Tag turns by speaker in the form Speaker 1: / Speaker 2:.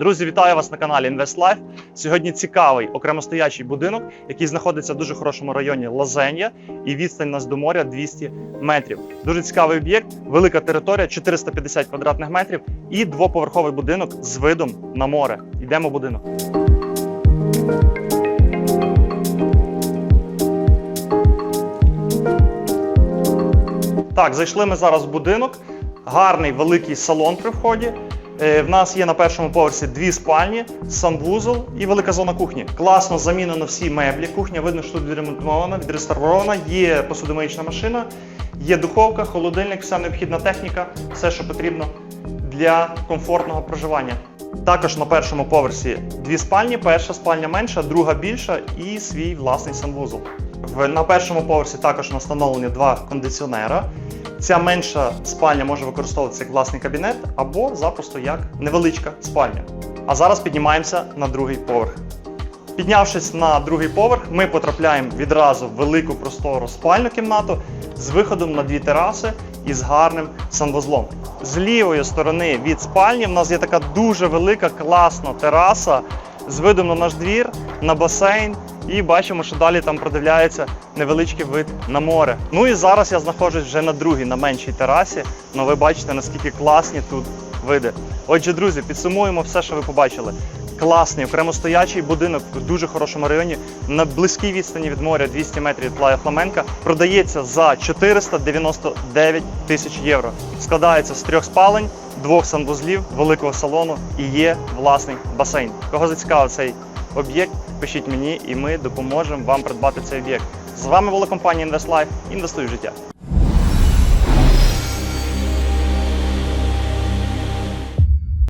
Speaker 1: Друзі, вітаю вас на каналі InvestLife. Сьогодні цікавий окремостоячий будинок, який знаходиться в дуже хорошому районі Лазенія, і відстань нас до моря 200 метрів. Дуже цікавий об'єкт, велика територія, 450 квадратних метрів і двоповерховий будинок з видом на море. Йдемо в будинок. Так, зайшли ми зараз в будинок. Гарний великий салон при вході. Е, В нас є на першому поверсі дві спальні, санвузол і велика зона кухні. Класно замінено всі меблі. Кухня видно, що тут відремонтована, відреставрована. Є посудомиючна машина, є духовка, холодильник, вся необхідна техніка, все, що потрібно для комфортного проживання. Також на першому поверсі дві спальні. Перша спальня менша, друга більша і свій власний санвузол. На першому поверсі також встановлені два кондиціонера. Ця менша спальня може використовуватися як власний кабінет або запросто як невеличка спальня. А зараз піднімаємося на другий поверх. Піднявшись на другий поверх, ми потрапляємо відразу в велику простору спальну кімнату з виходом на дві тераси і з гарним санвузлом. З лівої сторони від спальні в нас є така дуже велика класна тераса з видом на наш двір, на басейн. І бачимо, що далі там продивляється невеличкий вид на море. Ну і зараз я знаходжусь вже на другій, на меншій терасі. Ну ви бачите, наскільки класні тут види. Отже, друзі, підсумуємо все, що ви побачили. Класний, окремостоячий будинок в дуже хорошому районі на близькій відстані від моря 200 метрів від Плая Фламенка. Продається за 499 тисяч євро. Складається з трьох спалень, двох санвузлів, великого салону і є власний басейн. Кого зацікавив цей об'єкт, пишіть мені, і ми допоможемо вам придбати цей об'єкт. З вами була компанія InvestLife. Інвестуй в життя.